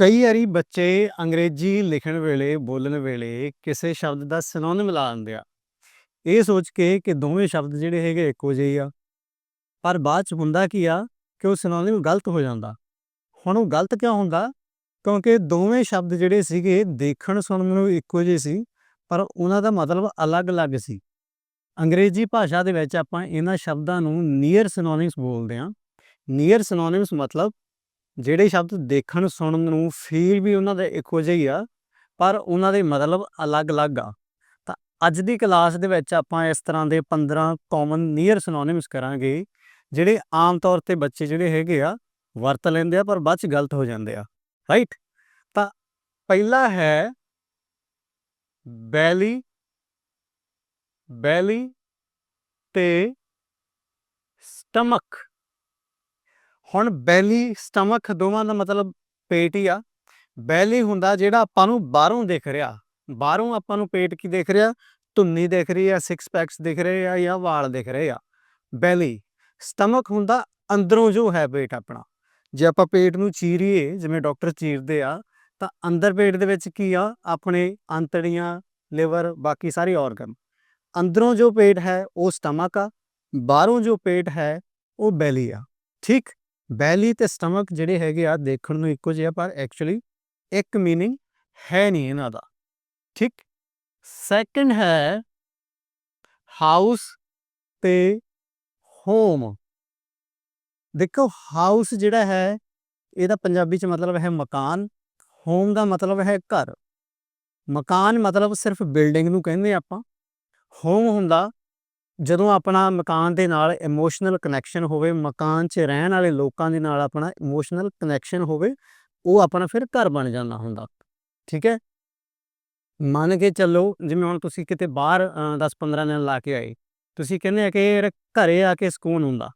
ਕਈ ਵਾਰੀ ਬੱਚੇ ਅੰਗਰੇਜ਼ੀ ਲਿਖਣ ਵੇਲੇ, ਬੋਲਣ ਵੇਲੇ ਕਿਸੇ ਸ਼ਬਦ ਦਾ ਸਿਨੋਨਿਮ ਲਾ ਦਿੰਦੇ ਆ। ਇਹ ਸੋਚ ਕੇ ਕਿ ਦੋਵੇਂ ਸ਼ਬਦ ਜਿਹੜੇ ਹੈਗੇ ਇੱਕੋ ਜਿਹੇ ਆ। ਪਰ ਬਾਅਦ ਚ ਹੁੰਦਾ ਕੀ ਆ ਕਿ ਉਹ ਸਿਨੋਨਿਮ ਗਲਤ ਹੋ ਜਾਂਦਾ। ਹੁਣ ਉਹ ਗਲਤ ਕਿਉਂ ਹੁੰਦਾ? ਕਿਉਂਕਿ ਦੋਵੇਂ ਸ਼ਬਦ ਜਿਹੜੇ ਸੀਗੇ ਦੇਖਣ ਸੁਣਨ ਨੂੰ ਇੱਕੋ ਜਿਹੇ ਸੀ ਪਰ ਉਹਨਾਂ ਦਾ ਮਤਲਬ ਅਲੱਗ-ਅਲੱਗ ਸੀ। ਅੰਗਰੇਜ਼ੀ ਭਾਸ਼ਾ ਦੇ ਵਿੱਚ ਆਪਾਂ ਇਹਨਾਂ ਸ਼ਬਦਾਂ ਨੂੰ ਨੀਅਰ ਸਿਨੋਨਿਮਸ ਬੋਲਦੇ ਹਾਂ। ਨੀਅਰ ਸਿਨੋਨਿਮਸ ਮਤਲਬ ਜਿਹੜੇ ਸ਼ਬਦ ਦੇਖਣ, ਸੁਣਨ ਨੂੰ ਫੀਲ ਵੀ ਉਹਨਾਂ ਦੇ ਇੱਕੋ ਜਿਹੇ ਹੀ ਆ, ਪਰ ਉਹਨਾਂ ਦੇ ਮਤਲਬ ਅਲੱਗ-ਅਲੱਗ ਆ। ਤਾਂ ਅੱਜ ਦੀ ਕਲਾਸ ਦੇ ਵਿੱਚ ਆਪਾਂ ਇਸ ਤਰ੍ਹਾਂ ਦੇ 15 ਕਾਮਨ ਨੀਅਰ ਸਿਨੋਨਿਮਸ ਕਰਾਂਗੇ, ਜਿਹੜੇ ਆਮ ਤੌਰ ਤੇ ਬੱਚੇ ਜਿਹੜੇ ਹੈਗੇ ਆ, ਵਰਤ ਲੈਂਦੇ ਆ, ਪਰ ਬਾਅਦ ਚ ਗਲਤ ਹੋ ਜਾਂਦੇ ਆ। ਰਾਈਟ ਤਾਂ ਪਹਿਲਾ ਹੈ ਬੈਲੀ ਬੈਲੀ ਤੇ ਸਟਮਕ। ਹੁਣ ਬੈਲੀ, ਸਟਮਕ ਦੋਵਾਂ ਦਾ ਮਤਲਬ ਪੇਟ ਹੀ ਆ। ਬੈਲੀ ਹੁੰਦਾ ਜਿਹੜਾ ਆਪਾਂ ਨੂੰ ਬਾਹਰੋਂ ਦਿਖ ਰਿਹਾ। ਬਾਹਰੋਂ ਆਪਾਂ ਨੂੰ ਪੇਟ ਕੀ ਦਿਖ ਰਿਹਾ? ਧੁੰਨੀ ਦਿਖ ਰਹੀ ਆ ਸਿਕਸ ਪੈਕਸ ਦਿਖ ਰਹੇ ਆ ਜਾਂ ਵਾਲ ਦਿਖ ਰਹੇ ਆ। ਬੈਲੀ, ਸਟਮਕ ਹੁੰਦਾ ਅੰਦਰੋਂ ਜੋ ਹੈ ਪੇਟ ਆਪਣਾ। ਜੇ ਆਪਾਂ ਪੇਟ ਨੂੰ ਚੀਰੀਏ, ਜਿਵੇਂ ਡਾਕਟਰ ਚੀਰਦੇ ਆ, ਤਾਂ ਅੰਦਰ ਪੇਟ ਦੇ ਵਿੱਚ ਕੀ ਆ? ਆਪਣੇ ਅੰਤੜੀਆਂ ਲਿਵਰ, ਬਾਕੀ ਸਾਰੇ ਆਰਗਨ ਅੰਦਰੋਂ ਜੋ ਪੇਟ ਹੈ ਉਹ ਸਟਮਕ ਆ, ਬਾਹਰੋਂ ਜੋ ਪੇਟ ਹੈ ਉਹ ਬੈਲੀ ਆ। ਠੀਕ? ਬੈਲੀ ਤੇ ਸਟਮਕ ਜਿਹੜੇ ਹੈਗੇ ਆ ਦੇਖਣ ਨੂੰ ਇੱਕੋ ਜਿਹੇ ਆ, ਪਰ ਐਕਚੁਅਲੀ ਇੱਕ ਮੀਨਿੰਗ ਹੈ ਨਹੀਂ ਇਹਨਾਂ ਦਾ। ਠੀਕ? ਸੈਕੰਡ ਹੈ ਹਾਊਸ ਤੇ ਹੋਮ ਦੇਖੋ ਹਾਊਸ ਜਿਹੜਾ ਹੈ, ਇਹਦਾ ਪੰਜਾਬੀ ਚ ਮਤਲਬ ਹੈ ਮਕਾਨ ਹੋਮ ਦਾ ਮਤਲਬ ਹੈ ਘਰ। ਮਕਾਨ ਮਤਲਬ ਸਿਰਫ ਬਿਲਡਿੰਗ ਨੂੰ ਕਹਿੰਦੇ ਆਪਾਂ। ਹੋਮ ਹੁੰਦਾ ਜਦੋਂ ਆਪਣਾ ਮਕਾਨ ਦੇ ਨਾਲ ਇਮੋਸ਼ਨਲ ਕਨੈਕਸ਼ਨ ਹੋਵੇ, ਮਕਾਨ 'ਚ ਰਹਿਣ ਵਾਲੇ ਲੋਕਾਂ ਦੇ ਨਾਲ ਆਪਣਾ ਇਮੋਸ਼ਨਲ ਕਨੈਕਸ਼ਨ ਹੋਵੇ, ਉਹ ਆਪਣਾ ਫਿਰ ਘਰ ਬਣ ਜਾਂਦਾ ਹੁੰਦਾ। ਠੀਕ ਹੈ? ਮੰਨ ਕੇ ਚੱਲੋ, ਜਿਵੇਂ ਹੁਣ ਤੁਸੀਂ ਕਿਤੇ ਬਾਹਰ 10-15 ਦਿਨ ਲਾ ਕੇ ਆਏ, ਤੁਸੀਂ ਕਹਿੰਦੇ ਆ ਕਿ ਯਾਰ ਘਰੇ ਆ ਕੇ ਸਕੂਨ ਹੁੰਦਾ।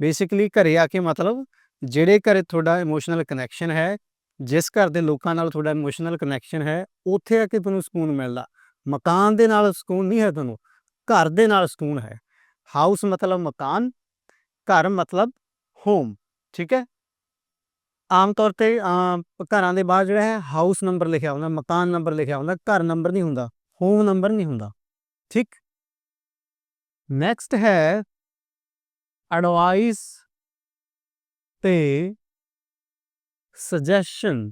ਬੇਸਿਕਲੀ ਘਰੇ ਆ ਕੇ ਮਤਲਬ ਜਿਹੜੇ ਘਰੇ ਤੁਹਾਡਾ ਇਮੋਸ਼ਨਲ ਕਨੈਕਸ਼ਨ ਹੈ, ਜਿਸ ਘਰ ਦੇ ਲੋਕਾਂ ਨਾਲ ਤੁਹਾਡਾ ਇਮੋਸ਼ਨਲ ਕਨੈਕਸ਼ਨ ਹੈ, ਉੱਥੇ ਆ ਕੇ ਤੁਹਾਨੂੰ ਸਕੂਨ ਮਿਲਦਾ। ਮਕਾਨ ਦੇ ਨਾਲ ਸਕੂਨ ਨਹੀਂ ਹੈ ਤੁਹਾਨੂੰ। ਘਰ ਦੇ ਨਾਲ ਸਕੂਨ ਹੈ। ਹਾਊਸ ਮਤਲਬ ਮਕਾਨ, ਘਰ ਮਤਲਬ ਹੋਮ ਠੀਕ ਹੈ? ਆਮ ਤੌਰ ਤੇ ਘਰਾਂ ਦੇ ਬਾਹਰ ਜਿਹੜਾ ਹੈ ਹਾਊਸ ਨੰਬਰ ਲਿਖਿਆ ਹੁੰਦਾ, ਮਕਾਨ ਨੰਬਰ ਲਿਖਿਆ ਹੁੰਦਾ, ਘਰ ਨੰਬਰ ਨਹੀਂ ਹੁੰਦਾ ਹੋਮ ਨੰਬਰ ਨਹੀਂ ਹੁੰਦਾ, ਠੀਕ? ਨੈਕਸਟ ਹੈ ਐਡਵਾਈਸ ਤੇ ਸੁਜੈਸ਼ਨ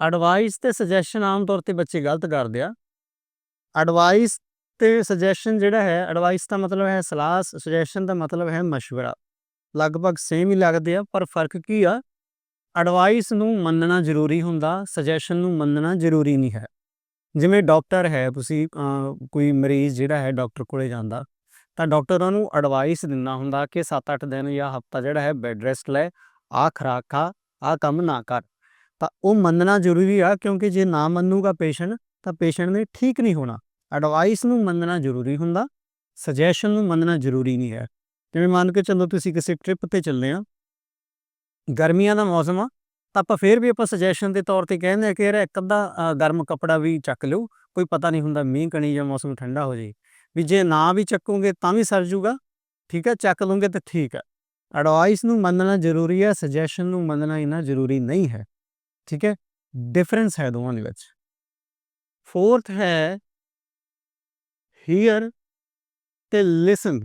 ਐਡਵਾਈਸ ਤੇ ਸੁਜੈਸ਼ਨ ਆਮ ਤੌਰ ਤੇ ਬੱਚੇ ਗਲਤ ਕਰਦੇ ਆ। ਐਡਵਾਈਸ ਤੇ ਸੁਜੈਸ਼ਨ ਜਿਹੜਾ ਹੈ ਐਡਵਾਈਸ ਦਾ ਮਤਲਬ ਹੈ ਸਲਾਹ ਸੁਜੈਸ਼ਨ ਦਾ ਮਤਲਬ ਹੈ مشورہ ਲਗਭਗ ਸੇਮ ਹੀ ਲੱਗਦੇ ਆ ਪਰ ਫਰਕ ਕੀ ਆ ਐਡਵਾਈਸ ਨੂੰ ਮੰਨਣਾ ਜ਼ਰੂਰੀ ਹੁੰਦਾ ਸੁਜੈਸ਼ਨ ਨੂੰ ਮੰਨਣਾ ਜ਼ਰੂਰੀ ਨਹੀਂ ਹੈ ਜਿਵੇਂ ਡਾਕਟਰ ਹੈ ਤੁਸੀਂ ਕੋਈ ਮਰੀਜ਼ ਜਿਹੜਾ ਹੈ ਡਾਕਟਰ ਕੋਲੇ ਜਾਂਦਾ ਤਾਂ ਡਾਕਟਰ ਉਹਨੂੰ ਐਡਵਾਈਸ ਦਿੰਦਾ ਹੁੰਦਾ ਕਿ 7-8 ਦਿਨ ਜਾਂ ਹਫਤਾ ਜਿਹੜਾ ਹੈ ਬੈੱਡ ਰੈਸਟ ਲੈ ਆ ਖੁਰਾਕ ਖਾ ਆ ਕੰਮ ਨਾ ਕਰ ਤਾਂ ਉਹ ਮੰਨਣਾ ਜ਼ਰੂਰੀ ਆ ਕਿਉਂਕਿ ਜੇ ਨਾ ਮੰਨੂਗਾ ਪੇਸ਼ੈਂਟ ਤਾਂ ਪੇਸ਼ੈਂਟ ਨੇ ਠੀਕ ਨਹੀਂ ਹੋਣਾ ਐਡਵਾਈਸ ਨੂੰ ਮੰਨਣਾ ਜ਼ਰੂਰੀ ਹੁੰਦਾ ਸੁਜੈਸ਼ਨ ਨੂੰ ਮੰਨਣਾ ਜ਼ਰੂਰੀ ਨਹੀਂ ਹੈ। ਜਿਵੇਂ ਮੰਨ ਕੇ ਚੱਲੋ ਤੁਸੀਂ ਕਿਸੇ ਟ੍ਰਿਪ ਤੇ ਚੱਲੇ ਆ। ਗਰਮੀਆਂ ਦਾ ਮੌਸਮ ਆ, ਤਾਂ ਆਪਾਂ ਫੇਰ ਵੀ ਆਪਾਂ ਸੁਜੈਸ਼ਨ ਦੇ ਤੌਰ ਤੇ ਕਹਿੰਦੇ ਆ ਕਿ ਯਾਰ ਇੱਕ ਅੱਧਾ ਗਰਮ ਕੱਪੜਾ ਵੀ ਚੱਕ ਲਿਓ, ਕੋਈ ਪਤਾ ਨਹੀਂ ਹੁੰਦਾ ਮੀਂਹ ਕਣੀ ਜਾਂ ਮੌਸਮ ਠੰਡਾ ਹੋ ਜੇ। ਵੀ ਜੇ ਨਾ ਵੀ ਚੱਕੋਗੇ ਤਾਂ ਵੀ ਸਰ ਜੂਗਾ, ਠੀਕ ਹੈ, ਚੱਕ ਲਓਗੇ ਤਾਂ ਠੀਕ ਹੈ। ਐਡਵਾਈਸ ਨੂੰ ਮੰਨਣਾ ਜ਼ਰੂਰੀ ਹੈ ਸੁਜੈਸ਼ਨ ਨੂੰ ਮੰਨਣਾ ਇਨਾ ਜ਼ਰੂਰੀ ਨਹੀਂ ਹੈ, ਠੀਕ ਹੈ। ਡਿਫਰੈਂਸ ਹੈ ਦੋਵਾਂ ਦੇ ਵਿੱਚ। ਫੋਰਥ ਹੈ ਹੀਅਰ ਤੇ ਲਿਸਨ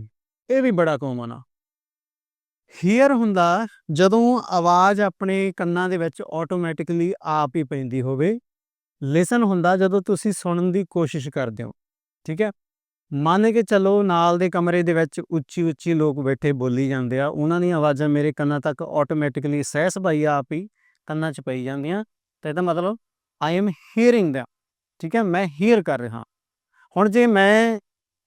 ਇਹ ਵੀ ਬੜਾ ਕਾਮਨ ਆ। ਹੀਅਰ ਹੁੰਦਾ ਜਦੋਂ ਆਵਾਜ਼ ਆਪਣੇ ਕੰਨਾਂ ਦੇ ਵਿੱਚ ਆਟੋਮੈਟਿਕਲੀ ਆਪ ਹੀ ਪੈਂਦੀ ਹੋਵੇ। ਲਿਸਨ ਹੁੰਦਾ ਜਦੋਂ ਤੁਸੀਂ ਸੁਣਨ ਦੀ ਕੋਸ਼ਿਸ਼ ਕਰਦੇ ਹੋ, ਠੀਕ ਹੈ? ਮੰਨ ਕੇ ਚੱਲੋ ਨਾਲ ਦੇ ਕਮਰੇ ਦੇ ਵਿੱਚ ਉੱਚੀ ਉੱਚੀ ਲੋਕ ਬੈਠੇ ਬੋਲੀ ਜਾਂਦੇ ਆ, ਉਹਨਾਂ ਦੀਆਂ ਆਵਾਜ਼ਾਂ ਮੇਰੇ ਕੰਨਾਂ ਤੱਕ ਆਟੋਮੈਟਿਕਲੀ ਸਹਿਸ ਭਾਈ ਆਪ ਹੀ ਕੰਨਾਂ 'ਚ ਪਈ ਜਾਂਦੀਆਂ। ਤਾਂ ਇਹਦਾ ਮਤਲਬ ਆਈ ਐਮ ਹੀਅਰਿੰਗ ਦਾ ਠੀਕ ਹੈ? ਮੈਂ ਹੀਅਰ ਕਰ ਰਿਹਾ। ਹੁਣ ਜੇ ਮੈਂ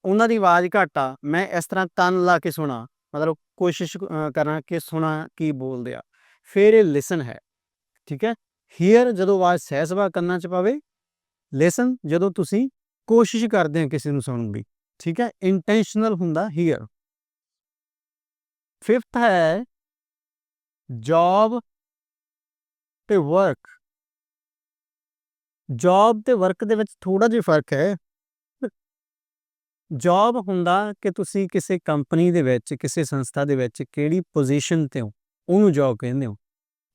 ਉਹਨਾਂ ਦੀ ਆਵਾਜ਼ ਘੱਟ ਆ, ਮੈਂ ਇਸ ਤਰ੍ਹਾਂ ਕੰਨ ਲਾ ਕੇ ਸੁਣਾ, ਮਤਲਬ ਕੋਸ਼ਿਸ਼ ਕਰਾਂ ਕਿ ਸੁਣਾ ਕੀ ਬੋਲਦੇ ਆ। ਫਿਰ ਇਹ ਲਿਸਨ ਹੈ, ਠੀਕ ਹੈ? ਹੀਅਰ ਜਦੋਂ ਆਵਾਜ਼ ਸਹਿਸਵਾ ਕੰਨਾਂ 'ਚ ਪਵੇ ਲਿਸਨ ਜਦੋਂ ਤੁਸੀਂ ਕੋਸ਼ਿਸ਼ ਕਰਦੇ ਆ ਕਿਸੇ ਨੂੰ ਸੁਣਨ ਦੀ, ਠੀਕ ਹੈ? ਇੰਟੈਂਸ਼ਨਲ ਹੁੰਦਾ ਹੀਅਰ ਫਿਫਥ ਹੈ ਜੌਬ ਤੇ ਵਰਕ ਜੌਬ ਤੇ ਵਰਕ ਦੇ ਵਿੱਚ ਥੋੜਾ ਜਿਹਾ ਫ਼ਰਕ ਹੈ। ਜੌਬ ਹੁੰਦਾ ਕਿ ਤੁਸੀਂ ਕਿਸੇ ਕੰਪਨੀ ਦੇ ਵਿੱਚ, ਕਿਸੇ ਸੰਸਥਾ ਦੇ ਵਿੱਚ ਕਿਹੜੀ ਪੋਜੀਸ਼ਨ ਤੇ ਹੋ, ਉਹਨੂੰ ਜੌਬ ਕਹਿੰਦੇ ਹੋ।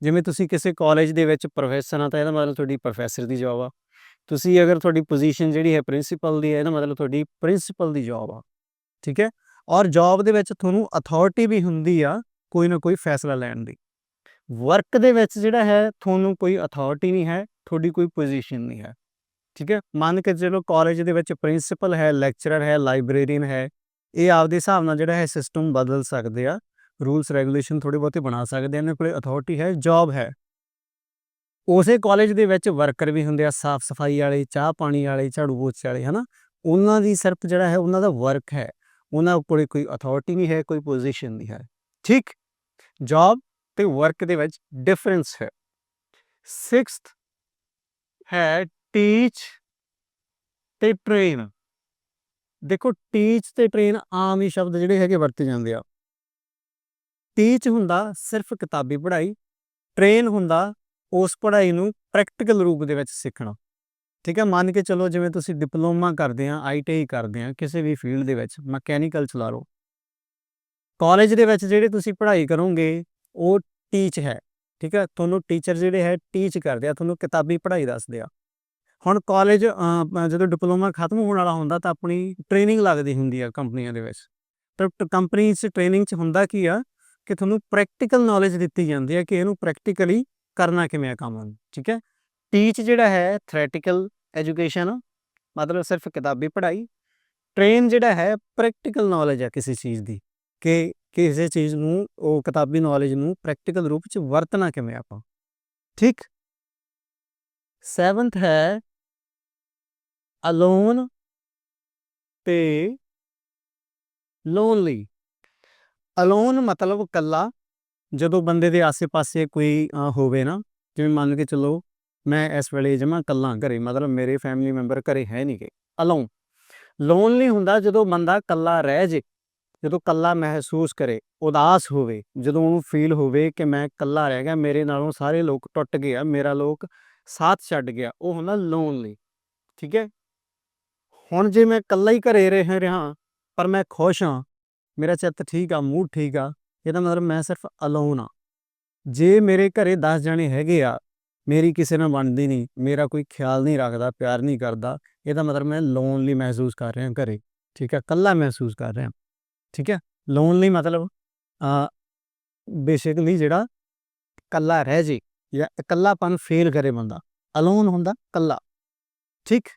ਜਿਵੇਂ ਤੁਸੀਂ ਕਿਸੇ ਕਾਲਜ ਦੇ ਵਿੱਚ ਪ੍ਰੋਫੈਸਰ ਆ ਤਾਂ ਇਹਦਾ ਮਤਲਬ ਤੁਹਾਡੀ ਪ੍ਰੋਫੈਸਰ ਦੀ ਜੌਬ ਆ। ਤੁਸੀਂ ਅਗਰ ਤੁਹਾਡੀ ਪੋਜੀਸ਼ਨ ਜਿਹੜੀ ਹੈ ਪ੍ਰਿੰਸੀਪਲ ਦੀ ਹੈ, ਇਹਦਾ ਮਤਲਬ ਤੁਹਾਡੀ ਪ੍ਰਿੰਸੀਪਲ ਦੀ ਜੌਬ ਆ। ਠੀਕ ਹੈ? ਔਰ ਜੌਬ ਦੇ ਵਿੱਚ ਤੁਹਾਨੂੰ ਅਥਾਰਟੀ ਵੀ ਹੁੰਦੀ ਆ, ਕੋਈ ਨਾ ਕੋਈ ਫੈਸਲਾ ਲੈਣ ਦੀ। ਵਰਕ ਦੇ ਵਿੱਚ ਜਿਹੜਾ ਹੈ, ਤੁਹਾਨੂੰ ਕੋਈ ਅਥਾਰਟੀ ਨਹੀਂ ਹੈ, ਤੁਹਾਡੀ ਕੋਈ ਪੋਜੀਸ਼ਨ ਨਹੀਂ ਹੈ। ਠੀਕ ਹੈ। ਮੰਨ ਕੇ ਚਲੋ ਕਾਲਜ ਦੇ ਵਿੱਚ ਪ੍ਰਿੰਸੀਪਲ ਹੈ ਲੈਕਚਰਰ ਹੈ ਲਾਇਬ੍ਰੇਰੀਅਨ ਹੈ, ਇਹ ਆਪਦੇ ਹਿਸਾਬ ਨਾਲ ਜਿਹੜਾ ਹੈ ਸਿਸਟਮ ਬਦਲ ਸਕਦੇ ਆ। ਰੂਲਸ ਰੈਗੂਲੇਸ਼ਨ ਥੋੜੇ ਬਹੁਤੇ ਬਣਾ ਸਕਦੇ ਆ। ਇਹਨਾਂ ਕੋਲ ਅਥਾਰਟੀ ਹੈ ਜੌਬ ਹੈ। ਉਸੇ ਕਾਲਜ ਦੇ ਵਿੱਚ ਵਰਕਰ ਵੀ ਹੁੰਦੇ ਆ, ਸਾਫ਼ ਸਫ਼ਾਈ ਵਾਲੇ, ਚਾਹ ਪਾਣੀ ਵਾਲੇ, ਝਾੜੂ ਪੋਚੇ ਵਾਲੇ, ਹਨਾ? ਉਹਨਾਂ ਦੀ ਸਿਰਫ ਜਿਹੜਾ ਹੈ, ਉਹਨਾਂ ਦਾ ਵਰਕ ਹੈ। ਉਹਨਾਂ ਕੋਲ ਕੋਈ ਅਥਾਰਟੀ ਨਹੀਂ ਹੈ, ਕੋਈ ਪੋਜੀਸ਼ਨ ਨਹੀਂ ਹੈ। ਠੀਕ? ਜੌਬ ਤੇ ਵਰਕ ਦੇ ਵਿੱਚ ਡਿਫਰੈਂਸ ਹੈ। 6th ਹੈ ਟੀਚ ਤੇ ਟ੍ਰੇਨ ਦੇਖੋ ਟੀਚ ਤੇ ਟ੍ਰੇਨ ਆਮ ਹੀ ਸ਼ਬਦ ਜਿਹੜੇ ਹੈਗੇ ਵਰਤੇ ਜਾਂਦੇ ਆ। ਟੀਚ ਹੁੰਦਾ ਸਿਰਫ ਕਿਤਾਬੀ ਪੜ੍ਹਾਈ ਟ੍ਰੇਨ ਹੁੰਦਾ ਉਸ ਪੜ੍ਹਾਈ ਨੂੰ ਪ੍ਰੈਕਟੀਕਲ ਰੂਪ ਦੇ ਵਿੱਚ ਸਿੱਖਣਾ। ਠੀਕ ਹੈ, ਮੰਨ ਕੇ ਚਲੋ ਜਿਵੇਂ ਤੁਸੀਂ ਡਿਪਲੋਮਾ ਕਰਦੇ ਆ ਆਈਟੀਆਈ ਕਰਦੇ ਆ, ਕਿਸੇ ਵੀ ਫੀਲਡ ਦੇ ਵਿੱਚ, ਮਕੈਨੀਕਲ ਚਲਾ ਲਓ। ਕਾਲਜ ਦੇ ਵਿੱਚ ਜਿਹੜੇ ਤੁਸੀਂ ਪੜ੍ਹਾਈ ਕਰੋਗੇ, ਉਹ ਟੀਚ ਹੈ। ਠੀਕ ਹੈ, ਤੁਹਾਨੂੰ ਟੀਚਰ ਜਿਹੜੇ ਹੈ ਟੀਚ ਕਰਦੇ ਆ, ਤੁਹਾਨੂੰ ਕਿਤਾਬੀ ਪੜ੍ਹਾਈ ਦੱਸਦੇ ਆ। ਹੁਣ ਕਾਲਜ ਜਦੋਂ ਡਿਪਲੋਮਾ ਖਤਮ ਹੋਣ ਵਾਲਾ ਹੁੰਦਾ ਤਾਂ ਆਪਣੀ ਟ੍ਰੇਨਿੰਗ ਲੱਗਦੀ ਹੁੰਦੀ ਆ ਕੰਪਨੀਆਂ ਦੇ ਵਿੱਚ। ਤਾਂ ਕੰਪਨੀ 'ਚ ਟ੍ਰੇਨਿੰਗ 'ਚ ਹੁੰਦਾ ਕੀ ਆ ਕਿ ਤੁਹਾਨੂੰ ਪ੍ਰੈਕਟੀਕਲ ਨੌਲੇਜ ਦਿੱਤੀ ਜਾਂਦੀ ਹੈ ਕਿ ਇਹਨੂੰ ਪ੍ਰੈਕਟੀਕਲੀ ਕਰਨਾ ਕਿਵੇਂ ਆ ਕੰਮ ਠੀਕ ਹੈ? ਟੀਚ ਜਿਹੜਾ ਹੈ ਥਿਓਰੈਟੀਕਲ ਐਜੂਕੇਸ਼ਨ ਮਤਲਬ ਸਿਰਫ ਕਿਤਾਬੀ ਪੜ੍ਹਾਈ। ਟ੍ਰੇਨ ਜਿਹੜਾ ਹੈ ਪ੍ਰੈਕਟੀਕਲ ਨੌਲੇਜ ਆ ਕਿਸੇ ਚੀਜ਼ ਦੀ, ਕਿ ਕਿਸੇ ਚੀਜ਼ ਨੂੰ, ਉਹ ਕਿਤਾਬੀ ਨੌਲੇਜ ਨੂੰ ਪ੍ਰੈਕਟੀਕਲ ਰੂਪ 'ਚ ਵਰਤਣਾ ਕਿਵੇਂ ਆਪਾਂ, ਠੀਕ? 7th ਹੈ ਅਲੋਨ ਤੇ ਲੋਨਲੀ ਅਲੋਨ ਮਤਲਬ ਇਕੱਲਾ, ਜਦੋਂ ਬੰਦੇ ਦੇ ਆਸੇ-ਪਾਸੇ ਕੋਈ ਹੋਵੇ ਨਾ, ਜਿਵੇਂ ਮੰਨ ਕੇ ਚੱਲੋ, ਮੈਂ ਇਸ ਵੇਲੇ ਜਮਾ ਇਕੱਲਾ ਘਰੇ, ਮਤਲਬ ਮੇਰੇ ਫੈਮਿਲੀ ਮੈਂਬਰ ਘਰੇ ਹੈ ਨਹੀਂ ਗੇ ਅਲੋਨ ਲੋਨਲੀ ਹੁੰਦਾ ਜਦੋਂ ਬੰਦਾ ਇਕੱਲਾ ਰਹਿ ਜੇ, ਜਦੋਂ ਇਕੱਲਾ ਮਹਿਸੂਸ ਕਰੇ, ਉਦਾਸ ਹੋਵੇ, ਜਦੋਂ ਉਹਨੂੰ ਫੀਲ ਹੋਵੇ ਕਿ ਮੈਂ ਇਕੱਲਾ ਰਹਿ ਗਿਆ, ਮੇਰੇ ਨਾਲੋਂ ਸਾਰੇ ਲੋਕ ਟੁੱਟ ਗਏ ਆ, ਮੇਰਾ ਲੋਕ ਸਾਥ ਛੱਡ ਗਿਆ, ਉਹ ਹੁੰਦਾ ਲੋਨਲੀ ਠੀਕ ਹੈ? ਹੁਣ ਜੇ ਮੈਂ ਇਕੱਲਾ ਹੀ ਘਰੇ ਰਹਿ, ਰਿਹਾ ਪਰ ਮੈਂ ਖੁਸ਼ ਹਾਂ, ਮੇਰਾ ਚਿੱਤ ਠੀਕ ਆ, ਮੂਡ ਠੀਕ ਆ, ਇਹਦਾ ਮਤਲਬ ਮੈਂ ਸਿਰਫ ਅਲੋਨ ਆ। ਜੇ ਮੇਰੇ ਘਰੇ 10 ਜਣੇ ਹੈਗੇ ਆ, ਮੇਰੀ ਕਿਸੇ ਨਾਲ ਬਣਦੀ ਨਹੀਂ, ਮੇਰਾ ਕੋਈ ਖਿਆਲ ਨਹੀਂ ਰੱਖਦਾ, ਪਿਆਰ ਨਹੀਂ ਕਰਦਾ, ਇਹਦਾ ਮਤਲਬ ਮੈਂ ਲੋਨਲੀ ਮਹਿਸੂਸ ਕਰ ਰਿਹਾ ਘਰੇ, ਠੀਕ ਹੈ ਇਕੱਲਾ ਮਹਿਸੂਸ ਕਰ ਰਿਹਾ, ਠੀਕ ਹੈ ਲੋਨਲੀ ਮਤਲਬ ਆ ਬੇਸਿਕਲੀ ਜਿਹੜਾ ਇਕੱਲਾ ਰਹਿ ਜੇ ਜਾਂ ਇਕੱਲਾਪਨ ਫੇਲ ਕਰੇ ਬੰਦਾ ਅਲੋਨ ਹੁੰਦਾ, ਇਕੱਲਾ, ਠੀਕ?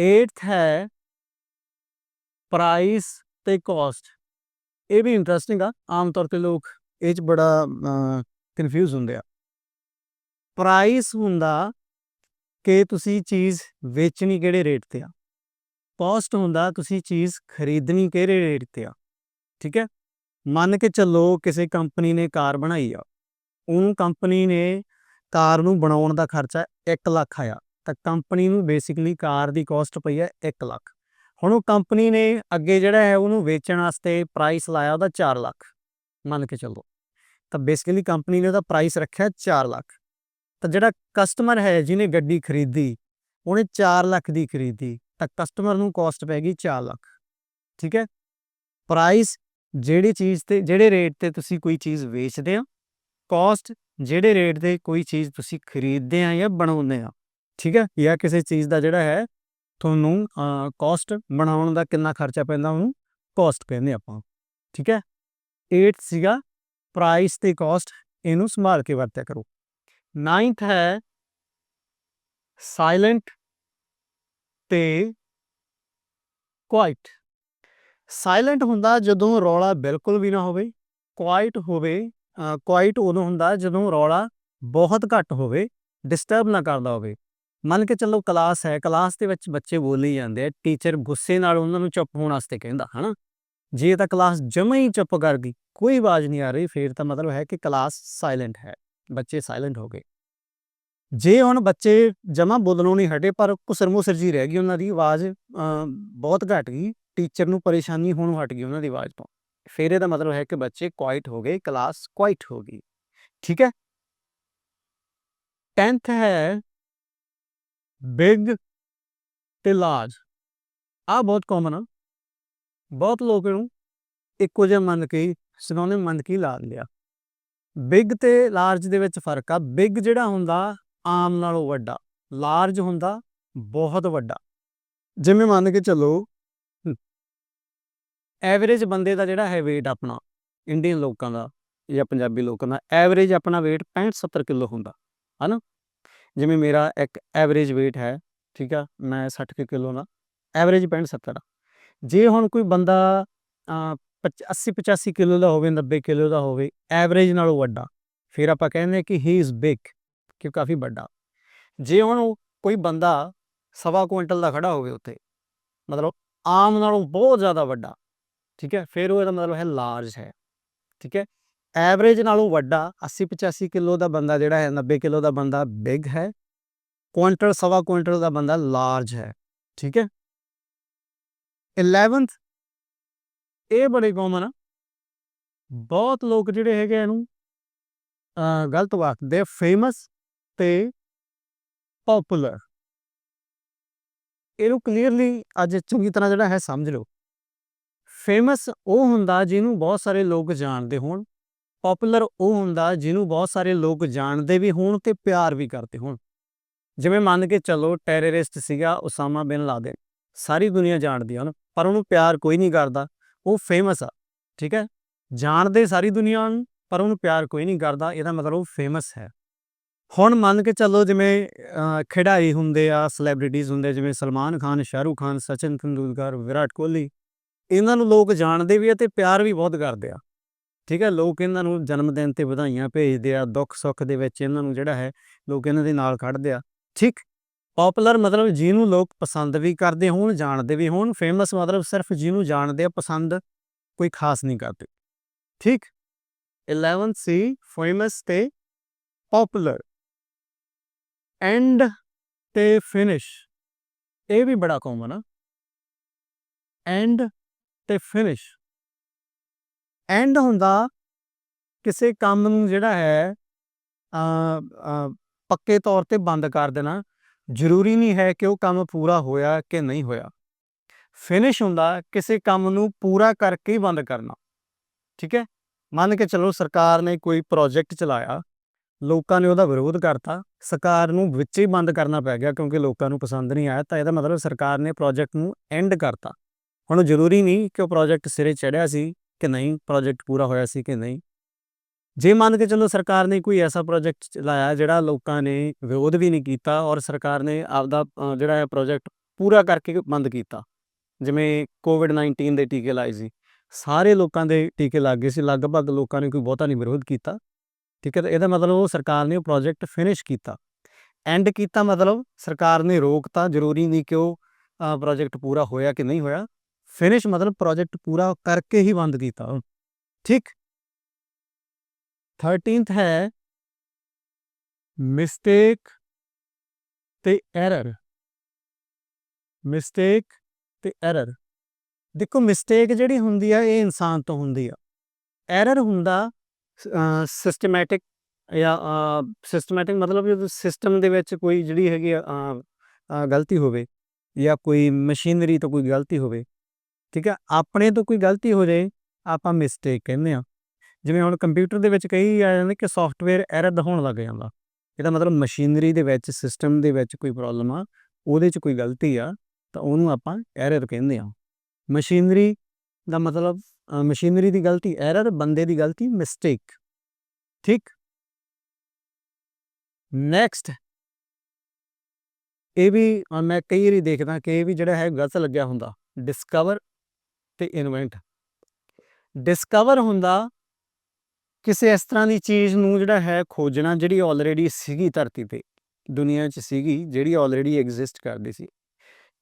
8th ਹੈ ਪ੍ਰਾਈਸ ਤੇ ਕਾਸਟ ਇਹ ਵੀ ਇੰਟਰਸਟਿੰਗ ਆ, ਆਮ ਤੌਰ ਤੇ ਲੋਕ ਇਹ ਚ ਬੜਾ ਕਨਫਿਊਜ਼ ਹੁੰਦੇ ਆ। ਪ੍ਰਾਈਸ ਹੁੰਦਾ ਕਿ ਤੁਸੀਂ ਚੀਜ਼ ਵੇਚਣੀ ਕਿਹੜੇ ਰੇਟ ਤੇ ਆ। ਕਾਸਟ ਹੁੰਦਾ ਤੁਸੀਂ ਚੀਜ਼ ਖਰੀਦਣੀ ਕਿਹੜੇ ਰੇਟ ਤੇ ਆ। ਠੀਕ ਹੈ? ਮੰਨ ਕੇ ਚੱਲੋ ਕਿਸੇ ਕੰਪਨੀ ਨੇ ਕਾਰ ਬਣਾਈ ਆ। ਉਹਨੂੰ ਕੰਪਨੀ ਨੇ ਕਾਰ ਨੂੰ ਬਣਾਉਣ ਦਾ ਖਰਚਾ 1 ਲੱਖ ਆਇਆ। ਤਾਂ ਕੰਪਨੀ ਨੂੰ ਬੇਸਿਕਲੀ ਕਾਰ ਦੀ ਕਾਸਟ ਪਈ ਹੈ 1 ਲੱਖ। ਹੁਣ ਉਹ ਕੰਪਨੀ ਨੇ ਅੱਗੇ ਜਿਹੜਾ ਹੈ ਉਹਨੂੰ ਵੇਚਣ ਵਾਸਤੇ ਪ੍ਰਾਈਸ ਲਾਇਆ ਉਹਦਾ 4 ਲੱਖ। ਮੰਨ ਕੇ ਚੱਲੋ। ਤਾਂ ਬੇਸਿਕਲੀ ਕੰਪਨੀ ਨੇ ਉਹਦਾ ਪ੍ਰਾਈਸ ਰੱਖਿਆ 4 ਲੱਖ। ਤਾਂ ਜਿਹੜਾ ਕਸਟਮਰ ਹੈ ਜਿਹਨੇ ਗੱਡੀ ਖਰੀਦੀ, ਉਹਨੇ 4 ਲੱਖ ਦੀ ਖਰੀਦੀ, ਤਾਂ ਕਸਟਮਰ ਨੂੰ ਕਾਸਟ ਪੈ ਗਈ 4 ਲੱਖ। ਠੀਕ ਹੈ? ਪ੍ਰਾਈਸ ਜਿਹੜੀ ਚੀਜ਼ ਤੇ, ਜਿਹੜੇ ਰੇਟ ਤੇ ਤੁਸੀਂ ਕੋਈ ਚੀਜ਼ ਵੇਚਦੇ ਆ ਕਾਸਟ ਜਿਹੜੇ ਰੇਟ ਤੇ ਕੋਈ ਚੀਜ਼ ਤੁਸੀਂ ਖਰੀਦਦੇ ਆ ਜਾਂ ਬਣਾਉਂਦੇ ਆ ਠੀਕ ਹੈ? ਜਾਂ ਕਿਸੇ ਚੀਜ਼ ਦਾ ਜਿਹੜਾ ਹੈ, ਤੁਹਾਨੂੰ ਕਾਸਟ ਬਣਾਉਣ ਦਾ ਕਿੰਨਾ ਖਰਚਾ ਪੈਂਦਾ, ਉਹਨੂੰ ਕਾਸਟ ਕਹਿੰਦੇ ਆਪਾਂ। ਠੀਕ ਹੈ? 8 ਸੀਗਾ ਪ੍ਰਾਈਸ ਤੇ ਕਾਸਟ ਇਹਨੂੰ ਸੰਭਾਲ ਕੇ ਵਰਤਿਆ ਕਰੋ। 9th ਹੈ ਸਾਇਲੈਂਟ ਤੇ ਕੁਆਇਟ ਸਾਇਲੈਂਟ ਹੁੰਦਾ ਜਦੋਂ ਰੌਲਾ ਬਿਲਕੁਲ ਵੀ ਨਾ ਹੋਵੇ ਕੁਆਇਟ ਹੋਵੇ ਕੁਆਇਟ ਉਦੋਂ ਹੁੰਦਾ ਜਦੋਂ ਰੌਲਾ ਬਹੁਤ ਘੱਟ ਹੋਵੇ ਡਿਸਟਰਬ ਨਾ ਕਰਦਾ ਹੋਵੇ। ਮੰਨ ਕੇ ਚੱਲੋ ਕਲਾਸ ਹੈ, ਕਲਾਸ ਦੇ ਵਿੱਚ ਬੱਚੇ ਬੋਲੀ ਜਾਂਦੇ ਆ, ਟੀਚਰ ਗੁੱਸੇ ਨਾਲ ਉਹਨਾਂ ਨੂੰ ਚੁੱਪ ਹੋਣ ਵਾਸਤੇ ਕਹਿੰਦਾ, ਹਨਾ? ਜੇ ਤਾਂ ਕਲਾਸ ਜਮਾ ਹੀ ਚੁੱਪ ਕਰ ਗਈ, ਕੋਈ ਆਵਾਜ਼ ਨਹੀਂ ਆ ਰਹੀ, ਫਿਰ ਤਾਂ ਮਤਲਬ ਹੈ ਕਿ ਕਲਾਸ ਸਾਇਲੈਂਟ ਹੈ, ਬੱਚੇ ਸਾਇਲੈਂਟ ਹੋ ਗਏ। ਜੇ ਹੁਣ ਬੱਚੇ ਜਮਾ ਬੋਲਣੋਂ ਨਹੀਂ ਹਟੇ, ਪਰ ਕੁਸਰ ਮੁਸਰ ਜੀ ਰਹਿ ਗਈ ਉਹਨਾਂ ਦੀ ਆਵਾਜ਼ ਬਹੁਤ ਘਟ ਗਈ, ਟੀਚਰ ਨੂੰ ਪਰੇਸ਼ਾਨੀ ਹੋਣ ਹਟ ਗਈ ਉਹਨਾਂ ਦੀ ਆਵਾਜ਼ ਤੋਂ, ਫਿਰ ਇਹਦਾ ਮਤਲਬ ਹੈ ਕਿ ਬੱਚੇ ਕੁਆਇਟ ਹੋ ਗਏ, ਕਲਾਸ ਕੁਆਇਟ ਹੋ ਗਈ, ਠੀਕ ਹੈ? 10th ਹੈ ਬਿਗ ਤੇ ਲਾਰਜ। ਆ ਬਹੁਤ ਕਾਮਨ ਆ। ਬਹੁਤ ਲੋਕ ਨੂੰ ਇੱਕੋ ਜਿਹਾ ਮੰਨ ਕੇ ਸਿਨੋਨਿਮ ਮੰਨ ਕੇ ਲਾ ਲਿਆ ਬਿਗ ਤੇ ਲਾਰਜ ਦੇ ਵਿੱਚ ਫ਼ਰਕ ਆ। ਬਿਗ ਜਿਹੜਾ ਹੁੰਦਾ, ਆਮ ਨਾਲੋਂ ਵੱਡਾ। ਲਾਰਜ ਹੁੰਦਾ, ਬਹੁਤ ਵੱਡਾ। ਜਿਵੇਂ ਮੰਨ ਕੇ ਚੱਲੋ, ਐਵਰੇਜ ਬੰਦੇ ਦਾ ਜਿਹੜਾ ਹੈ weight ਆਪਣਾ, ਇੰਡੀਅਨ ਲੋਕਾਂ ਦਾ ਜਾਂ ਪੰਜਾਬੀ ਲੋਕਾਂ ਦਾ, ਐਵਰੇਜ ਆਪਣਾ weight 65 70 ਕਿਲੋ ਹੁੰਦਾ। ਹਨਾ? ਜਿਵੇਂ ਮੇਰਾ ਇੱਕ ਐਵਰੇਜ weight ਹੈ, ਠੀਕ ਆ, ਮੈਂ 60 ਕੁ ਕਿਲੋ ਦਾ ਐਵਰੇਜ 65 70 ਜੇ ਹੁਣ ਕੋਈ ਬੰਦਾ ਪਚ- 80 85 ਕਿਲੋ ਦਾ ਹੋਵੇ 90 ਕਿਲੋ ਦਾ ਹੋਵੇ ਐਵਰੇਜ ਨਾਲੋਂ ਵੱਡਾ, ਫਿਰ ਆਪਾਂ ਕਹਿੰਦੇ ਕਿ ਹੀ ਇਜ਼ ਬਿਗ ਕਿ ਕਾਫੀ ਵੱਡਾ। ਜੇ ਹੁਣ ਕੋਈ ਬੰਦਾ ਸਵਾ ਕੁਇੰਟਲ ਦਾ ਖੜਾ ਹੋਵੇ ਉੱਥੇ, ਮਤਲਬ ਆਮ ਨਾਲੋਂ ਬਹੁਤ ਜ਼ਿਆਦਾ ਵੱਡਾ, ਠੀਕ ਹੈ, ਫਿਰ ਉਹ ਇਹਦਾ ਮਤਲਬ ਹੈ ਲਾਰਜ ਹੈ, ਠੀਕ ਹੈ। ਐਵਰੇਜ ਨਾਲੋਂ ਵੱਡਾ 80 85 ਕਿਲੋ ਦਾ ਬੰਦਾ ਜਿਹੜਾ ਹੈ 90 ਕਿਲੋ ਦਾ ਬੰਦਾ ਬਿਗ ਹੈ ਕੁਇੰਟਲ ਸਵਾ ਕੁਇੰਟਲ ਦਾ ਬੰਦਾ ਲਾਰਜ ਹੈ ਠੀਕ ਹੈ? 11th ਇਹ ਬੜੇ ਕਾਮਨ ਆ। ਬਹੁਤ ਲੋਕ ਜਿਹੜੇ ਹੈਗੇ ਇਹਨੂੰ ਅਹ, ਗਲਤ ਵਰਤਦੇ ਫੇਮਸ ਤੇ ਪਪੂਲਰ ਇਹਨੂੰ ਕਲੀਅਰਲੀ ਅੱਜ ਚੰਗੀ ਤਰ੍ਹਾਂ ਜਿਹੜਾ ਹੈ ਸਮਝ ਲਓ। ਫੇਮਸ ਉਹ ਹੁੰਦਾ ਜਿਹਨੂੰ ਬਹੁਤ ਸਾਰੇ ਲੋਕ ਜਾਣਦੇ ਹੋਣ। ਪਪੂਲਰ ਉਹ ਹੁੰਦਾ ਜਿਹਨੂੰ ਬਹੁਤ ਸਾਰੇ ਲੋਕ ਜਾਣਦੇ ਵੀ ਹੋਣ ਤੇ ਪਿਆਰ ਵੀ ਕਰਦੇ ਹੋਣ। ਜਿਵੇਂ ਮੰਨ ਕੇ ਚੱਲੋ ਟੈਰਰਿਸਟ ਸੀਗਾ ਉਸਾਮਾ ਬਿਨ ਲਾਦਨ ਸਾਰੀ ਦੁਨੀਆ ਜਾਣਦੀ ਆ ਉਹਨੂੰ, ਪਰ ਉਹਨੂੰ ਪਿਆਰ ਕੋਈ ਨਹੀਂ ਕਰਦਾ, ਉਹ ਫੇਮਸ ਆ, ਠੀਕ ਹੈ? ਜਾਣਦੇ ਸਾਰੀ ਦੁਨੀਆ ਨੂੰ ਪਰ ਉਹਨੂੰ ਪਿਆਰ ਕੋਈ ਨਹੀਂ ਕਰਦਾ, ਇਹਦਾ ਮਤਲਬ ਉਹ ਫੇਮਸ ਹੈ। ਹੁਣ ਮੰਨ ਕੇ ਚੱਲੋ ਜਿਵੇਂ ਖਿਡਾਰੀ ਹੁੰਦੇ ਆ ਸੈਲੀਬ੍ਰਿਟੀਜ਼ ਹੁੰਦੇ ਜਿਵੇਂ ਸਲਮਾਨ ਖਾਨ, ਸ਼ਾਹਰੂਖ ਖਾਨ, ਸਚਿਨ ਤੰਦੂਲਕਰ, ਵਿਰਾਟ ਕੋਹਲੀ, ਇਹਨਾਂ ਨੂੰ ਲੋਕ ਜਾਣਦੇ ਵੀ ਆ ਤੇ ਪਿਆਰ ਵੀ ਬਹੁਤ ਕਰਦੇ ਆ। ਠੀਕ ਹੈ, ਲੋਕ ਇਹਨਾਂ ਨੂੰ ਜਨਮ ਦਿਨ ਤੇ ਵਧਾਈਆਂ ਭੇਜਦੇ ਆ, ਦੁੱਖ ਸੁੱਖ ਦੇ ਵਿੱਚ ਇਹਨਾਂ ਨੂੰ ਜਿਹੜਾ ਹੈ ਲੋਕ ਇਹਨਾਂ ਦੇ ਨਾਲ ਖੜਦੇ ਆ। ਠੀਕ ਪਪੂਲਰ ਮਤਲਬ ਜਿਹਨੂੰ ਲੋਕ ਪਸੰਦ ਵੀ ਕਰਦੇ ਹੋਣ, ਜਾਣਦੇ ਵੀ ਹੋਣ ਫੇਮਸ ਮਤਲਬ ਸਿਰਫ ਜਿਹਨੂੰ ਜਾਣਦੇ ਆ, ਪਸੰਦ ਕੋਈ ਖਾਸ ਨਹੀਂ ਕਰਦੇ। ਠੀਕ 11 ਸੀ ਫੇਮਸ ਤੇ ਪਪੂਲਰ ਐਂਡ ਤੇ ਫਿਨਿਸ਼ ਇਹ ਵੀ ਬੜਾ ਕਾਮਨ ਆ। ਐਂਡ ਤੇ ਫਿਨਿਸ਼ ਐਂਡ ਹੁੰਦਾ ਕਿਸੇ ਕੰਮ ਨੂੰ ਜਿਹੜਾ ਹੈ ਅ ਪੱਕੇ ਤੌਰ ਤੇ ਬੰਦ ਕਰ ਦੇਣਾ। ਜ਼ਰੂਰੀ ਨਹੀਂ ਹੈ ਕਿ ਉਹ ਕੰਮ ਪੂਰਾ ਹੋਇਆ ਕਿ ਨਹੀਂ ਹੋਇਆ। ਫਿਨਿਸ਼ ਹੁੰਦਾ ਕਿਸੇ ਕੰਮ ਨੂੰ ਪੂਰਾ ਕਰਕੇ ਹੀ ਬੰਦ ਕਰਨਾ। ਠੀਕ ਹੈ? ਮੰਨ ਕੇ ਚੱਲੋ ਸਰਕਾਰ ਨੇ ਕੋਈ ਪ੍ਰੋਜੈਕਟ ਚਲਾਇਆ, ਲੋਕਾਂ ਨੇ ਉਹਦਾ ਵਿਰੋਧ ਕਰਤਾ, ਸਰਕਾਰ ਨੂੰ ਵਿੱਚ ਹੀ ਬੰਦ ਕਰਨਾ ਪੈ ਗਿਆ ਕਿਉਂਕਿ ਲੋਕਾਂ ਨੂੰ ਪਸੰਦ ਨਹੀਂ ਆਇਆ, ਤਾਂ ਇਹਦਾ ਮਤਲਬ ਸਰਕਾਰ ਨੇ ਪ੍ਰੋਜੈਕਟ ਨੂੰ ਐਂਡ ਕਰਤਾ। ਹੁਣ ਜ਼ਰੂਰੀ ਨਹੀਂ ਕਿ ਉਹ ਪ੍ਰੋਜੈਕਟ ਸਿਰੇ ਚੜਿਆ ਸੀ ਕਿ ਨਹੀਂ ਪ੍ਰੋਜੈਕਟ ਪੂਰਾ ਹੋਇਆ ਸੀ ਕਿ ਨਹੀਂ। ਜੇ ਮੰਨ ਕੇ ਚੱਲੋ ਸਰਕਾਰ ਨੇ ਕੋਈ ਐਸਾ ਪ੍ਰੋਜੈਕਟ ਚਲਾਇਆ ਜਿਹੜਾ ਲੋਕਾਂ ਨੇ ਵਿਰੋਧ ਵੀ ਨਹੀਂ ਕੀਤਾ ਔਰ ਸਰਕਾਰ ਨੇ ਆਪਦਾ ਜਿਹੜਾ ਹੈ ਪ੍ਰੋਜੈਕਟ ਪੂਰਾ ਕਰਕੇ ਬੰਦ ਕੀਤਾ। ਜਿਵੇਂ ਕੋਵਿਡ-19 ਦੇ ਟੀਕੇ ਲਾਏ ਸੀ। ਸਾਰੇ ਲੋਕਾਂ ਦੇ ਟੀਕੇ ਲੱਗ ਗਏ ਸੀ। ਲਗਭਗ ਲੋਕਾਂ ਨੇ ਕੋਈ ਬਹੁਤਾ ਨਹੀਂ ਵਿਰੋਧ ਕੀਤਾ। ਠੀਕ ਹੈ, ਤਾਂ ਇਹਦਾ ਮਤਲਬ ਉਹ ਸਰਕਾਰ ਨੇ ਉਹ ਪ੍ਰੋਜੈਕਟ ਫਿਨਿਸ਼ ਕੀਤਾ। ਐਂਡ ਕੀਤਾ ਮਤਲਬ ਸਰਕਾਰ ਨੇ ਰੋਕਤਾ, ਜ਼ਰੂਰੀ ਨਹੀਂ ਕਿ ਉਹ ਪ੍ਰੋਜੈਕਟ ਪੂਰਾ ਹੋਇਆ ਕਿ ਨਹੀਂ ਹੋਇਆ। ਫਿਨਿਸ਼ ਮਤਲਬ ਪ੍ਰੋਜੈਕਟ ਪੂਰਾ ਕਰਕੇ ਹੀ ਬੰਦ ਕੀਤਾ। ਠੀਕ? 13th ਹੈ ਮਿਸਟੇਕ ਤੇ ਐਰਰ ਮਿਸਟੇਕ ਤੇ ਐਰਰ ਦੇਖੋ ਮਿਸਟੇਕ ਜਿਹੜੀ ਹੁੰਦੀ ਆ, ਇਹ ਇਨਸਾਨ ਤੋਂ ਹੁੰਦੀ ਆ। ਐਰਰ ਹੁੰਦਾ ਸਿਸਟਮੈਟਿਕ ਜਾਂ ਸਿਸਟਮੈਟਿਕ ਮਤਲਬ ਜਦੋਂ ਸਿਸਟਮ ਦੇ ਵਿੱਚ ਕੋਈ ਜਿਹੜੀ ਹੈਗੀ ਆ ਗਲਤੀ ਹੋਵੇ ਜਾਂ ਕੋਈ ਮਸ਼ੀਨਰੀ ਤੋਂ ਕੋਈ ਗਲਤੀ ਹੋਵੇ ਠੀਕ ਹੈ? ਆਪਣੇ ਤੋਂ ਕੋਈ ਗਲਤੀ ਹੋ ਜਾਏ, ਆਪਾਂ ਮਿਸਟੇਕ ਕਹਿੰਦੇ ਆ ਜਿਵੇਂ ਹੁਣ ਕੰਪਿਊਟਰ ਦੇ ਵਿੱਚ ਕਈ ਆ ਜਾਂਦੇ ਕਿ ਸੌਫਟਵੇਅਰ ਐਰਰ ਦਿਖਾਉਣ ਲੱਗ ਜਾਂਦਾ। ਇਹਦਾ ਮਤਲਬ ਮਸ਼ੀਨਰੀ ਦੇ ਵਿੱਚ ਸਿਸਟਮ ਦੇ ਵਿੱਚ ਕੋਈ ਪ੍ਰੋਬਲਮ ਆ, ਉਹਦੇ 'ਚ ਕੋਈ ਗਲਤੀ ਆ, ਤਾਂ ਉਹਨੂੰ ਆਪਾਂ ਐਰਰ ਕਹਿੰਦੇ ਆ ਮਸ਼ੀਨਰੀ ਦਾ ਮਤਲਬ ਮਸ਼ੀਨਰੀ ਦੀ ਗਲਤੀ ਐਰਰ ਬੰਦੇ ਦੀ ਗਲਤੀ ਮਿਸਟੇਕ ਠੀਕ? ਨੈਕਸਟ ਇਹ ਵੀ ਮੈਂ ਕਈ ਵਾਰੀ ਦੇਖਦਾ ਕਿ ਇਹ ਵੀ ਜਿਹੜਾ ਹੈ ਗਲਤ ਲੱਗਿਆ ਹੁੰਦਾ। ਡਿਸਕਵਰ ਤੇ ਇਨਵੈਂਟ ਡਿਸਕਵਰ ਹੁੰਦਾ ਕਿਸੇ ਇਸ ਤਰ੍ਹਾਂ ਦੀ ਚੀਜ਼ ਨੂੰ ਜਿਹੜਾ ਹੈ ਖੋਜਣਾ ਜਿਹੜੀ ਆਲਰੇਡੀ ਸੀਗੀ ਧਰਤੀ ਤੇ ਦੁਨੀਆ 'ਚ ਸੀਗੀ ਜਿਹੜੀ ਆਲਰੇਡੀ ਐਗਜ਼ਿਸਟ ਕਰਦੀ ਸੀ।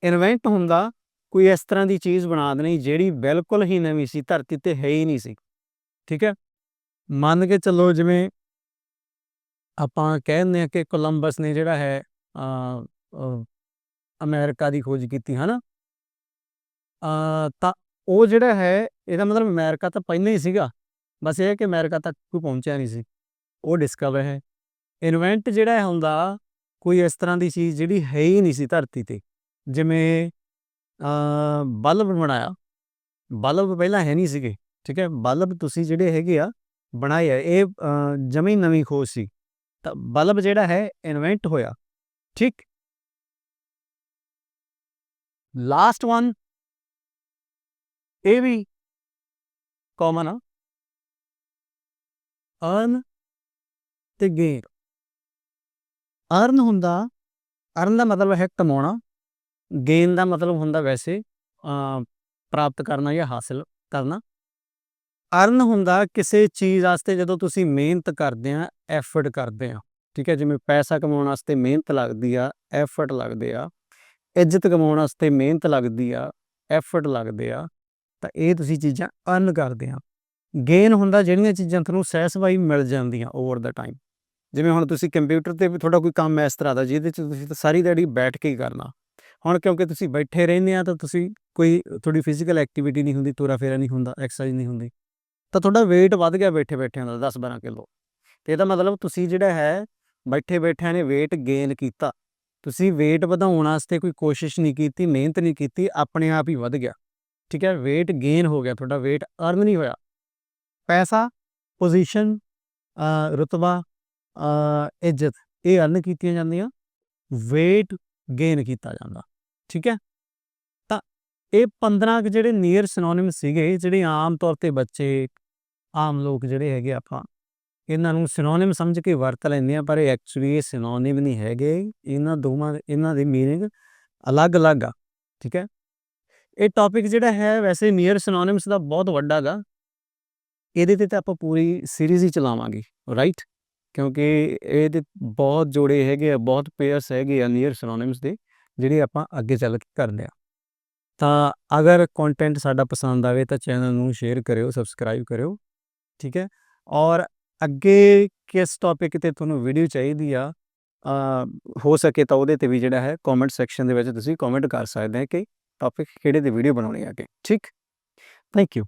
ਇਨਵੈਂਟ ਹੁੰਦਾ ਕੋਈ ਇਸ ਤਰ੍ਹਾਂ ਦੀ ਚੀਜ਼ ਬਣਾ ਦੇਣੀ ਜਿਹੜੀ ਬਿਲਕੁਲ ਹੀ ਨਵੀਂ ਸੀ ਧਰਤੀ ਤੇ ਹੈ ਹੀ ਨਹੀਂ ਸੀ। ਠੀਕ ਹੈ? ਮੰਨ ਕੇ ਚੱਲੋ ਜਿਵੇਂ ਆਪਾਂ ਕਹਿੰਦੇ ਆ ਕਿ ਕੋਲੰਬਸ ਨੇ ਜਿਹੜਾ ਹੈ ਅ, ਅਮਰੀਕਾ ਦੀ ਖੋਜ ਕੀਤੀ ਹਨਾ? ਅ, ਤਾਂ ਉਹ ਜਿਹੜਾ ਹੈ ਇਹਦਾ ਮਤਲਬ ਅਮਰੀਕਾ ਤਾਂ ਪਹਿਲਾਂ ਹੀ ਸੀਗਾ। ਬਸ ਇਹ ਹੈ ਕਿ ਅਮਰੀਕਾ ਤੱਕ ਕੋਈ ਪਹੁੰਚਿਆ ਨਹੀਂ ਸੀ। ਉਹ ਡਿਸਕਵਰ ਹੈ। ਇਨਵੈਂਟ ਜਿਹੜਾ ਹੁੰਦਾ ਕੋਈ ਇਸ ਤਰ੍ਹਾਂ ਦੀ ਚੀਜ਼ ਜਿਹੜੀ ਹੈ ਹੀ ਨਹੀਂ ਸੀ ਧਰਤੀ ਤੇ। ਜਿਵੇਂ ਅ, ਬਲਬ ਬਣਾਇਆ। ਬਲਬ ਪਹਿਲਾਂ ਹੈ ਨਹੀਂ ਸੀਗੇ ਠੀਕ ਹੈ? ਬਲਬ ਤੁਸੀਂ ਜਿਹੜੇ ਹੈਗੇ ਆ ਬਣਾਏ ਹੈ ਇਹ ਜਮੀ ਨਵੀਂ ਖੋਜ ਸੀ। ਤਾਂ ਬਲਬ ਜਿਹੜਾ ਹੈ ਇਨਵੈਂਟ ਹੋਇਆ। ਠੀਕ? ਲਾਸਟ ਵਨ ਇਹ ਵੀ ਕਾਮਨ ਆ। ਅਰਨ ਤੇ ਗੇਨ ਅਰਨ ਹੁੰਦਾ, ਅਰਨ ਦਾ ਮਤਲਬ ਹੈ ਕਮਾਉਣਾ। ਗੇਨ ਦਾ ਮਤਲਬ ਹੁੰਦਾ ਵੈਸੇ ਪ੍ਰਾਪਤ ਕਰਨਾ ਜਾਂ ਹਾਸਲ ਕਰਨਾ। ਅਰਨ ਹੁੰਦਾ ਕਿਸੇ ਚੀਜ਼ ਵਾਸਤੇ ਜਦੋਂ ਤੁਸੀਂ ਮਿਹਨਤ ਕਰਦੇ ਆ ਐਫਰਟ ਕਰਦੇ ਆ। ਠੀਕ ਹੈ, ਜਿਵੇਂ ਪੈਸਾ ਕਮਾਉਣ ਵਾਸਤੇ ਮਿਹਨਤ ਲੱਗਦੀ ਆ ਐਫਰਟ ਲੱਗਦੇ ਆ। ਇੱਜ਼ਤ ਕਮਾਉਣ ਵਾਸਤੇ ਮਿਹਨਤ ਲੱਗਦੀ ਆ ਐਫਰਟ ਲੱਗਦੇ ਆ। ਤਾਂ ਇਹ ਤੁਸੀਂ ਚੀਜ਼ਾਂ ਅਰਨ ਕਰਦੇ ਆ। ਗੇਨ ਹੁੰਦਾ ਜਿਹੜੀਆਂ ਚੀਜ਼ਾਂ ਤੁਹਾਨੂੰ ਸੈਟੀਸਫਾਈ ਮਿਲ ਜਾਂਦੀਆਂ ਓਵਰ ਦਾ ਟਾਈਮ ਜਿਵੇਂ ਹੁਣ ਤੁਸੀਂ ਕੰਪਿਊਟਰ ਤੇ ਵੀ ਤੁਹਾਡਾ ਕੋਈ ਕੰਮ ਇਸ ਤਰ੍ਹਾਂ ਦਾ, ਜਿਹਦੇ ਚ ਤੁਸੀਂ ਤਾਂ ਸਾਰੀ ਦਿਹਾੜੀ ਬੈਠ ਕੇ ਹੀ ਕਰਨਾ। ਹੁਣ ਕਿਉਂਕਿ ਤੁਸੀਂ ਬੈਠੇ ਰਹਿੰਦੇ ਆ ਤਾਂ ਤੁਸੀਂ ਕੋਈ ਤੁਹਾਡੀ ਫਿਜ਼ੀਕਲ ਐਕਟੀਵਿਟੀ ਨਹੀਂ ਹੁੰਦੀ, ਤੁਰਾ ਫੇਰਾ ਨਹੀਂ ਹੁੰਦਾ ਐਕਸਰਸਾਈਜ਼ ਨਹੀਂ ਹੁੰਦੀ। ਤਾਂ ਤੁਹਾਡਾ weight ਵੱਧ ਗਿਆ ਬੈਠੇ ਬੈਠਿਆਂ ਦਾ 10 12 ਕਿਲੋ। ਤੇ ਇਹਦਾ ਮਤਲਬ ਤੁਸੀਂ ਜਿਹੜਾ ਹੈ, ਬੈਠੇ ਬੈਠਿਆਂ ਨੇ weight gain ਕੀਤਾ। ਤੁਸੀਂ weight ਵਧਾਉਣ ਵਾਸਤੇ ਕੋਈ ਕੋਸ਼ਿਸ਼ ਨਹੀਂ ਕੀਤੀ, ਮਿਹਨਤ ਨਹੀਂ ਕੀਤੀ, ਆਪਣੇ ਆਪ ਹੀ ਵੱਧ ਗਿਆ। ਠੀਕ ਹੈ, weight gain ਹੋ ਗਿਆ ਤੁਹਾਡਾ, weight earn ਨਹੀਂ ਹੋਇਆ। ਪੈਸਾ ਪੋਜੀਸ਼ਨ ਰੁਤਬਾ ਇੱਜ਼ਤ, ਇਹ ਅਰਨ ਕੀਤੀਆਂ ਜਾਂਦੀਆਂ, weight gain ਕੀਤਾ ਜਾਂਦਾ, ਠੀਕ ਹੈ। ਤਾਂ ਇਹ 15 ਕੁ ਜਿਹੜੇ ਨੀਅਰ ਸਿਨੋਨਿਮ ਸੀਗੇ, ਜਿਹੜੇ ਆਮ ਤੌਰ ਤੇ ਬੱਚੇ, ਆਮ ਲੋਕ ਜਿਹੜੇ ਹੈਗੇ ਆਪਾਂ, ਇਹਨਾਂ ਨੂੰ ਸਿਨੋਨਿਮ ਸਮਝ ਕੇ ਵਰਤ ਲੈਂਦੇ ਆ ਪਰ ਇਹ ਐਕਚੁਅਲੀ ਇਹ ਸਿਨੋਨਿਮ ਨਹੀਂ ਹੈਗੇ, ਇਹਨਾਂ ਦੋਵਾਂ, ਇਹਨਾਂ ਦੇ ਮੀਨਿੰਗ ਅਲੱਗ-ਅਲੱਗ ਆ, ਠੀਕ ਹੈ। ਇਹ ਟੌਪਿਕ ਜਿਹੜਾ ਹੈ ਵੈਸੇ ਨੀਅਰ ਸਿਨੋਨਿਮਸ ਦਾ ਬਹੁਤ ਵੱਡਾ ਗਾ। ਇਹਦੇ ਤੇ ਤਾਂ ਆਪਾਂ ਪੂਰੀ ਸੀਰੀਜ਼ ਹੀ ਚਲਾਵਾਂਗੇ ਰਾਈਟ ਕਿਉਂਕਿ ਇਹਦੇ ਬਹੁਤ ਜੋੜੇ ਹੈਗੇ ਆ, ਬਹੁਤ ਪੇਅਰਸ ਹੈਗੇ ਆ ਨੀਅਰ ਸਿਨੋਨਿਮਸ ਦੇ, ਜਿਹੜੇ ਆਪਾਂ ਅੱਗੇ ਚੱਲ ਕੇ ਕਰਦੇ ਆ। ਤਾਂ ਅਗਰ ਕੰਟੈਂਟ ਸਾਡਾ ਪਸੰਦ ਆਵੇ ਤਾਂ ਚੈਨਲ ਨੂੰ ਸ਼ੇਅਰ ਕਰਿਓ ਸਬਸਕ੍ਰਾਈਬ ਕਰਿਓ, ਠੀਕ ਹੈ? ਔਰ ਅੱਗੇ ਕਿਸ ਟੌਪਿਕ ਤੇ ਤੁਹਾਨੂੰ ਵੀਡੀਓ ਚਾਹੀਦੀ ਆ ਹੋ ਸਕੇ ਤਾਂ ਉਹਦੇ ਤੇ ਵੀ ਜਿਹੜਾ ਹੈ ਕਮੈਂਟ ਸੈਕਸ਼ਨ ਦੇ ਵਿੱਚ ਤੁਸੀਂ ਕਮੈਂਟ ਕਰ ਸਕਦੇ ਹੋ ਕਿ ਟੌਪਿਕ ਕਿਹੜੇ ਦੇ ਵੀਡੀਓ ਬਣਾਉਣੇ ਆ ਅੱਗੇ ਠੀਕ? Thank you